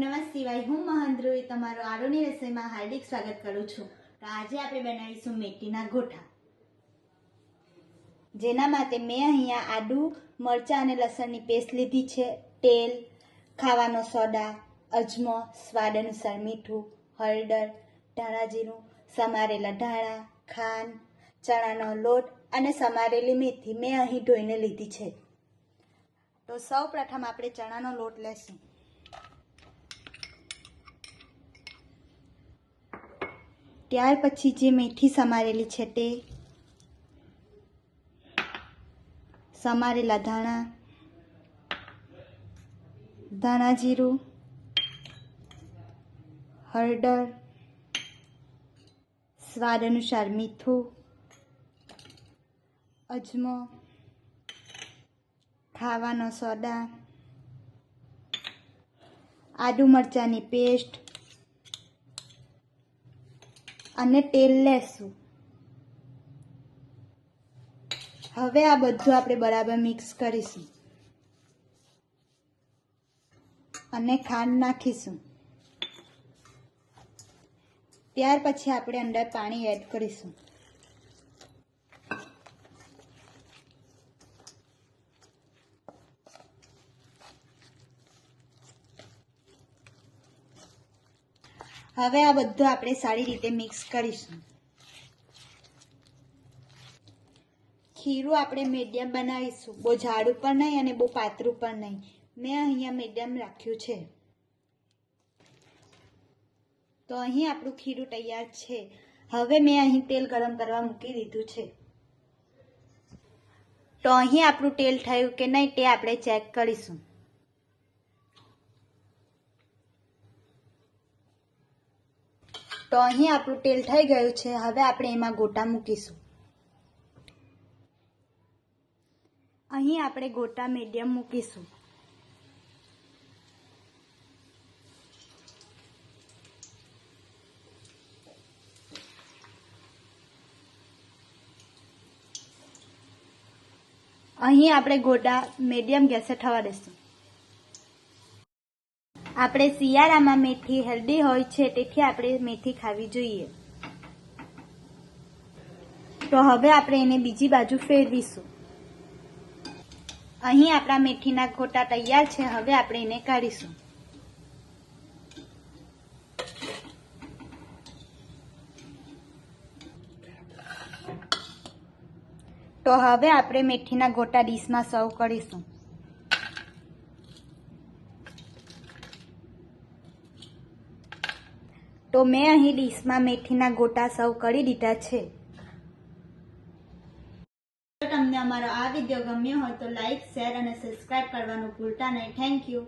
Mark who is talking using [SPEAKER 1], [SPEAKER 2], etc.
[SPEAKER 1] નમઃ શિવાય હું મહેન્દ્રોઈ તમારો આરોની રસોઈમાં હાર્દિક સ્વાગત કરું છું. તો આજે આપણે બનાવીશું મેથીના ગોઠા. જેના માટે મેં અહીંયા આદુ મરચાં અને લસણની પેસ્ટ લીધી છે. તેલ, ખાવાનો સોડા અજમો, સ્વાદ અનુસાર મીઠું, હળદર, ધાણા જીરું, સમારેલા ધાણા, ખાંડ, ચણાનો લોટ અને સમારેલી મેથી મેં અહીં ધોઈને લીધી છે. તો સૌ પ્રથમ આપણે ચણાનો લોટ લેશું. ત્યાર પછી જે મેથી સમારેલી છે તે સમારેલા ધાણા ધાણા જીરું, હળદર, સ્વાદ અનુસાર મીઠું, અજમો, ખાવાનો સોડા આદુ મરચાંની પેસ્ટ અને તેલ લેશું. હવે આ બધું આપણે બરાબર મિક્સ કરીશું. અને ખાંડ નાખીશું. ત્યાર પછી આપણે અંદર પાણી એડ કરીશું. હવે આ બધું આપણે સારી રીતે મિક્સ કરીશું. ખીરું આપણે મીડિયમ બનાવીશું. બહુ જાડું પણ નહીં અને બહુ પાતળું પણ નહીં. મેં અહીંયા મીડિયમ રાખ્યું છે. તો અહીં આપણું ખીરું તૈયાર છે. હવે મેં અહીં તેલ ગરમ કરવા મૂકી દીધું છે. તો અહીં આપણું તેલ થયું કે નહીં તે આપણે ચેક કરીશું. તો અહીં આપણું તેલ થઈ ગયું છે. હવે આપણે એમાં ગોટા મૂકીશું. અહીં આપણે ગોટા મીડિયમ મૂકીશું. અહીં આપણે ગોટા મીડિયમ ગેસે થવા દઈશું. આપણે શિયાળામાં મેથી હેલ્ધી હોય છે, તેથી આપણે મેથી ખાવી જોઈએ. તો હવે આપણે એને બીજી બાજુ ફેરવીશું. અહીં આપણા મેથીના ગોટા તૈયાર છે, હવે આપણે એને કાઢીશું. તો હવે આપણે મેથીના ગોટા ડીશમાં સર્વ કરીશું. તો મેં અહીં ડીશમાં મેથીના ગોટા સર્વ કરી દીધા છે. તમને અમારો આ વીડિયો ગમ્યો હોય તો લાઈક, શેર અને સબસ્ક્રાઇબ કરવાનું ભૂલતા નહીં. Thank you.